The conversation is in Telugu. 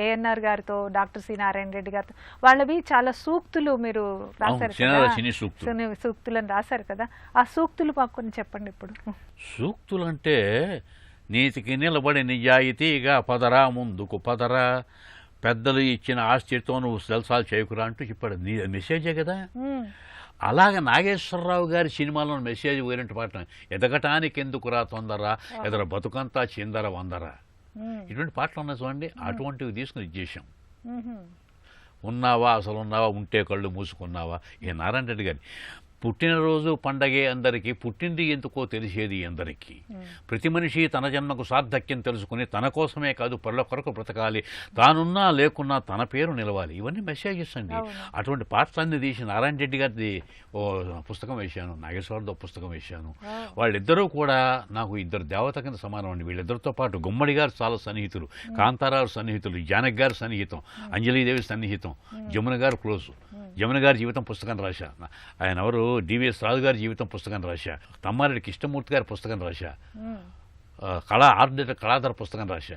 ఏఎన్ఆర్ గారితో డాక్టర్ సి నారాయణ రెడ్డి గారితో వాళ్ళవి చాలా సూక్తులు మీరు రాశారు కదా. సూక్తులు. సూక్తులను రాశారు కదా. ఆ సూక్తులు మాకు కొన్ని చెప్పండి ఇప్పుడు. సూక్తులంటే నీతికి నిలబడి నిజాయితీగా పదరా ముందుకు పదరా. పెద్దలు ఇచ్చిన ఆస్తితో నువ్వు సెల్సాలు చేయకురా అంటూ చెప్పాడు. నీ మెసేజే కదా. అలాగ నాగేశ్వరరావు గారి సినిమాలో మెసేజ్ వేరంటి పాట ఎదగటానికి ఎందుకురా తొందర ఎదర బతుకంతా చిందర వందర? ఇటువంటి పాటలు ఉన్నాయి చూడండి అటువంటివి తీసుకుని ఇచ్చేసాం ఉహు, ఉన్నావా అసలు ఉన్నావా ఉంటే కళ్ళు మూసుకున్నావా? ఏ నారాయణ రెడ్డి గారి పుట్టినరోజు పండగే అందరికీ పుట్టింది ఎందుకో తెలిసేది అందరికీ. ప్రతి మనిషి తన జన్మకు సార్థక్యం తెలుసుకుని తన కోసమే కాదు పరుల కొరకు బ్రతకాలి. తానున్నా లేకున్నా తన పేరు నిలవాలి. ఇవన్నీ మెసేజెస్ అండి. అటువంటి పాటలన్నీ తీసి నారాయణ రెడ్డి గారిది ఓ పుస్తకం వేశాను నాగేశ్వరరావు పుస్తకం వేశాను. వాళ్ళిద్దరూ కూడా నాకు ఇద్దరు దేవత కింద సమానం అండి. వీళ్ళిద్దరితో పాటు గుమ్మడి గారు చాలా సన్నిహితులు కాంతారావు సన్నిహితులు జానక్ గారు సన్నిహితం అంజలీదేవి సన్నిహితం జమున గారు క్లోజ్. జమున గారి జీవితం పుస్తకం రాశా. ఆయన ఎవరు? డివిఎస్ రాజు గారి జీవితం పుస్తకం రాశా. తమ్మారెడ్డి కృష్ణమూర్తి గారి పుస్తకం రాశా. కళా ఆర్ట్ కళాధర పుస్తకం రాశా.